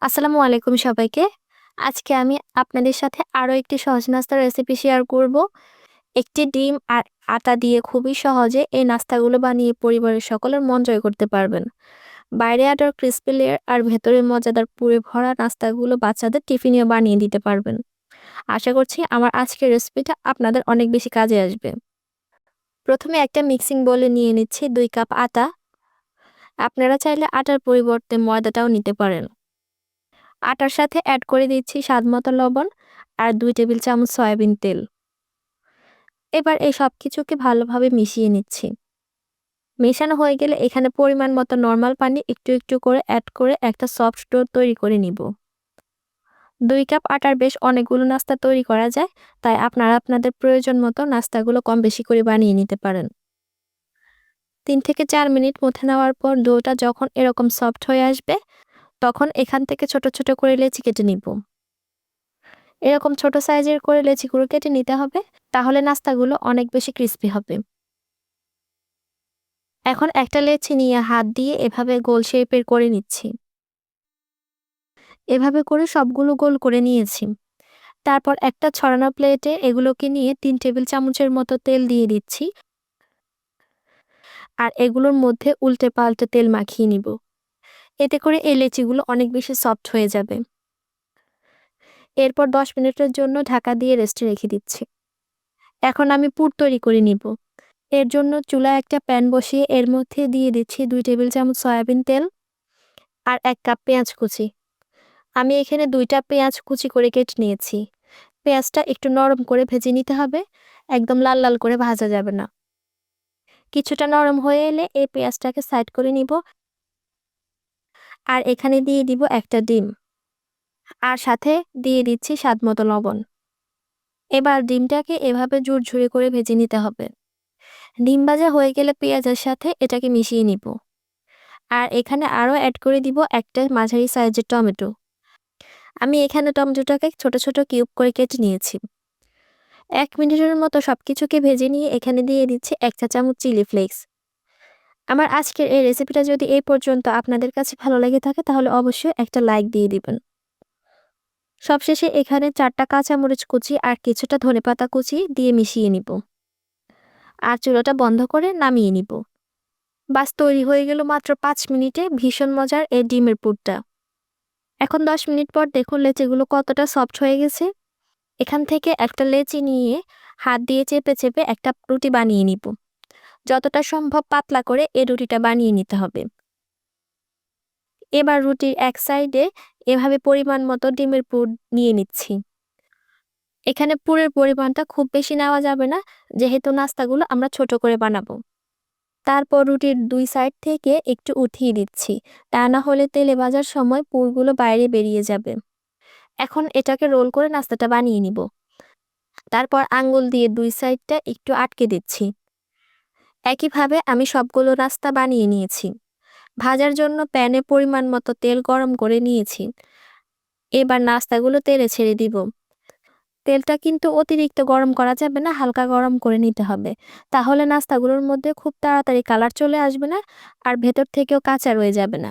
আসসালামু আলাইকুম সবাইকে। আজকে আমি আপনাদের সাথে আরও একটি সহজ নাস্তার রেসিপি শেয়ার করব। একটি ডিম আর আটা দিয়ে খুবই সহজে এই নাস্তাগুলো বানিয়ে পরিবারের সকলের মন জয় করতে পারবেন। বাইরে আটার ক্রিস্পি লেয়ার আর ভেতরে মজাদার পুরে ভরা নাস্তাগুলো বাচ্চাদের টিফিনেও বানিয়ে দিতে পারবেন। আশা করছি আমার আজকের রেসিপিটা আপনাদের অনেক বেশি কাজে আসবে। প্রথমে একটা মিক্সিং বলে নিয়ে নিচ্ছি দুই কাপ আটা। আপনারা চাইলে আটার পরিবর্তে ময়দাটাও নিতে পারেন। আটার সাথে অ্যাড করে দিচ্ছি স্বাদমতো লবণ আর দুই টেবিল চামচ সয়াবিন তেল। এবার এই সব কিছুকে ভালোভাবে মিশিয়ে নিচ্ছি। মেশানো হয়ে গেলে এখানে পরিমাণ মতো নর্মাল পানি একটু একটু করে অ্যাড করে একটা সফট ডো তৈরি করে নিব। দুই কাপ আটার বেশ অনেকগুলো নাস্তা তৈরি করা যায়, তাই আপনারা আপনাদের প্রয়োজন মতো নাস্তাগুলো কম বেশি করে বানিয়ে নিতে পারেন। তিন থেকে চার মিনিট মুথে নেওয়ার পর ডোটা যখন এরকম সফট হয়ে আসবে তখন এখান থেকে ছোট ছোট করে লেচি কেটে নিব। এরকম ছোট সাইজের করে লেচিগুলো কেটে নিতে হবে, তাহলে নাস্তাগুলো অনেক বেশি ক্রিস্পি হবে। এখন একটা লেচি নিয়ে হাত দিয়ে এভাবে গোল শেপের করে নিচ্ছি। এভাবে করে সবগুলো গোল করে নিয়েছি। তারপর একটা ছড়ানো প্লেটে এগুলোকে নিয়ে তিন টেবিল চামচের মতো তেল দিয়ে দিচ্ছি। আর এগুলোর মধ্যে উল্টে পাল্টে তেল মাখিয়ে নিব। এতে করে এই লেচিগুলো অনেক বেশি সফট হয়ে যাবে। এরপর দশ মিনিটের জন্য ঢাকা দিয়ে রেস্টে রেখে দিচ্ছি। এখন আমি পুর তৈরি করে নিব। এর জন্য চুলা একটা প্যান বসিয়ে এর মধ্যে দিয়ে দিচ্ছি দুই টেবিল চামচ সয়াবিন তেল আর এক কাপ পেঁয়াজ কুচি। আমি এখানে দুইটা পেঁয়াজ কুচি করে কেটে নিয়েছি। পেঁয়াজটা একটু নরম করে ভেজে নিতে হবে, একদম লাল লাল করে ভাজা যাবে না। কিছুটা নরম হয়ে এলে এই পেঁয়াজটাকে সাইড করে নিব আর এখানে দিয়ে দিব একটা ডিম। আর সাথে দিয়ে দিচ্ছি স্বাদ মতো লবণ। এবার ডিমটাকে এভাবে ঝুরঝুরে করে ভেজে নিতে হবে। ডিম ভাজা হয়ে গেলে পেঁয়াজের সাথে এটাকে মিশিয়ে নিব। আর এখানে আরও অ্যাড করে দিব একটা মাঝারি সাইজের টমেটো। আমি এখানে টমেটোটাকে ছোট ছোট কিউব করে কেটে নিয়েছি। এক মিনিটের মতো সব কিছুকে ভেজে নিয়ে এখানে দিয়ে দিচ্ছি এক চা চামচ চিলি ফ্লেক্স আমার আজকের এই রেসিপিটা যদি এই পর্যন্ত আপনাদের কাছে ভালো লেগে থাকে, তাহলে অবশ্যই একটা লাইক দিয়ে দিবেন। সবশেষে এখানে চারটা কাঁচামরিচ কুচি আর কিছুটা ধনেপাতা কুচি দিয়ে মিশিয়ে নিব। আর চুলোটা বন্ধ করে নামিয়ে নিব। বাস তৈরি হয়ে গেল মাত্র পাঁচ মিনিটে ভীষণ মজার এই ডিমের পুরটা। এখন দশ মিনিট পর দেখুন লেচিগুলো কতটা সফট হয়ে গেছে। এখান থেকে একটা লেচি নিয়ে হাত দিয়ে চেপে চেপে একটা রুটি বানিয়ে নিব। যতটা সম্ভব পাতলা করে এই রুটিটা বানিয়ে নিতে হবে। এবার রুটির এক সাইডে এভাবে পরিমাণ মতো ডিমের পুর নিয়ে নিচ্ছি। এখানে পুরের পরিমাণটা খুব বেশি নেওয়া যাবে না, যেহেতু নাস্তাগুলো আমরা ছোট করে বানাবো। তারপর রুটির দুই সাইড থেকে একটু উঠিয়ে দিচ্ছি, তা না হলে তেলে ভাজার সময় পুরগুলো বাইরে বেরিয়ে যাবে। এখন এটাকে রোল করে নাস্তাটা বানিয়ে নিব। তারপর আঙ্গুল দিয়ে দুই সাইডটা একটু আটকে দিচ্ছি। একইভাবে আমি সবগুলো রাস্তা বানিয়ে নিয়েছি। ভাজার জন্য প্যানে পরিমাণ মতো তেল গরম করে নিয়েছি। এবার নাস্তাগুলো তেলে ছেড়ে দিব। তেলটা কিন্তু অতিরিক্ত গরম করা যাবে না, হালকা গরম করে নিতে হবে। তাহলে নাস্তাগুলোর মধ্যে খুব তাড়াতাড়ি কালার চলে আসবে না আর ভেতর থেকেও কাঁচা রয়ে যাবে না।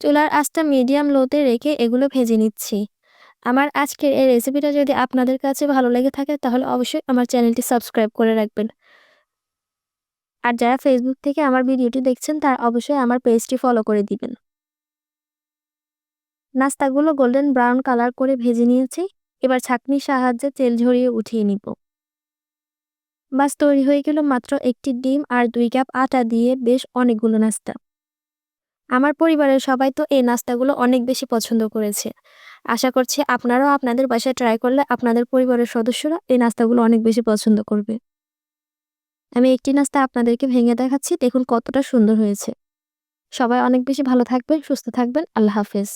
চুলার আঁচটা মিডিয়াম লোতে রেখে এগুলো ভেজে নিচ্ছি। আমার আজকের এই রেসিপিটা যদি আপনাদের কাছে ভালো লেগে থাকে, তাহলে অবশ্যই আমার চ্যানেলটি সাবস্ক্রাইব করে রাখবেন। আর যারা ফেসবুক থেকে আমার ভিডিওটি দেখছেন, তারা অবশ্যই আমার পেজটি ফলো করে দিবেন। নাস্তাগুলো গোল্ডেন ব্রাউন কালার করে ভেজে নিয়েছি। এবার ছাঁকনির সাহায্যে তেল ঝরিয়ে উঠিয়ে নিব। বাস তৈরি হয়ে গেল মাত্র একটি ডিম আর দুই কাপ আটা দিয়ে বেশ অনেকগুলো নাস্তা। আমার পরিবারের সবাই তো এই নাস্তাগুলো অনেক বেশি পছন্দ করেছে। আশা করছি আপনারাও আপনাদের বাসায় ট্রাই করলে আপনাদের পরিবারের সদস্যরা এই নাস্তাগুলো অনেক বেশি পছন্দ করবে। আমি একটি নাস্তা আপনাদেরকে ভেঙে দেখাচ্ছি, দেখুন কতটা সুন্দর হয়েছে। সবাই অনেক বেশি ভালো থাকবেন, সুস্থ থাকবেন, আল্লাহ হাফেজ।